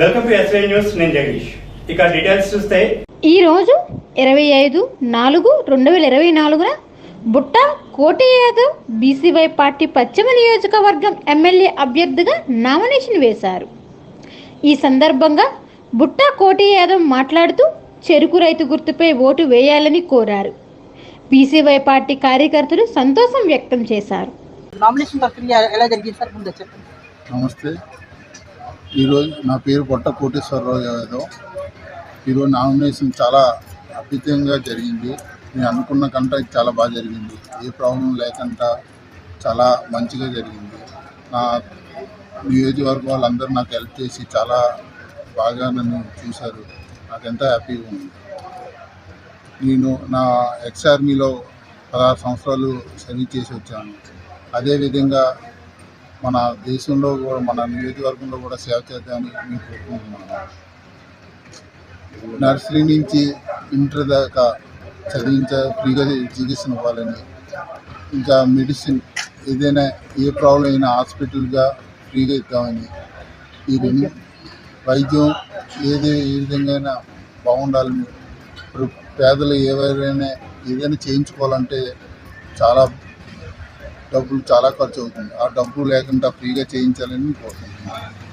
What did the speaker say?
Welcome to SI news నేను జగదీష్. ఇక details చూస్తే ఈ రోజు ఇరవై ఐదు నాలుగు రెండు వేల ఇరవై నాలుగున బుట్ట కోటి యాదవ్ బీసీవై పార్టీ పశ్చిమ నియోజకవర్గం ఎమ్మెల్యే అభ్యర్థిగా నామినేషన్ వేశారు. ఈ సందర్భంగా బుట్ట కోటి యాదవ్ మాట్లాడుతూ చెరుకు రైతు గుర్తుపై ఓటు వేయాలని కోరారు. బీసీవై పార్టీ కార్యకర్తలు సంతోషం వ్యక్తం చేశారు. నామినేషన్ ప్రక్రియ ఎలా జరిగింది సార్? ముందు చెప్పండి. నమస్తే. ఈరోజు నా పేరు పొట్ట కోటేశ్వరరావు యాదవ్. ఈరోజు నామినేషన్ చాలా అద్భుతంగా జరిగింది. నేను అనుకున్న కంటే చాలా బాగా జరిగింది. ఏ ప్రాబ్లం లేకుండా చాలా మంచిగా జరిగింది. నా నియోజకవర్గం వాళ్ళందరూ నాకు హెల్ప్ చేసి చాలా బాగా నన్ను చూశారు. నాకు హ్యాపీగా ఉంది. నేను నా ఎక్స్ ఆర్మీలో పదహారు సంవత్సరాలు సర్వీస్ చేసి వచ్చాను. అదేవిధంగా మన దేశంలో కూడా మన నియోజకవర్గంలో కూడా సేవ చేద్దామని మేము కోరుకుంటున్నాను నర్సరీ నుంచి ఇంటర్ దాకా చదివించ ఫ్రీగా చికిత్సను ఇవ్వాలని ఇంకా మెడిసిన్ ఏదైనా ఏ ప్రాబ్లం అయినా హాస్పిటల్గా ఫ్రీగా ఇద్దామని ఈ రెండు వైద్యం ఏది ఏ విధంగా అయినా బాగుండాలని ఇప్పుడు పేదలు ఎవరైనా ఏదైనా చేయించుకోవాలంటే చాలా డబ్బులు చాలా ఖర్చు అవుతుంది. ఆ డబ్బు లేకుండా ఫ్రీగా చేయించాలని కోరుకుంటున్నాను.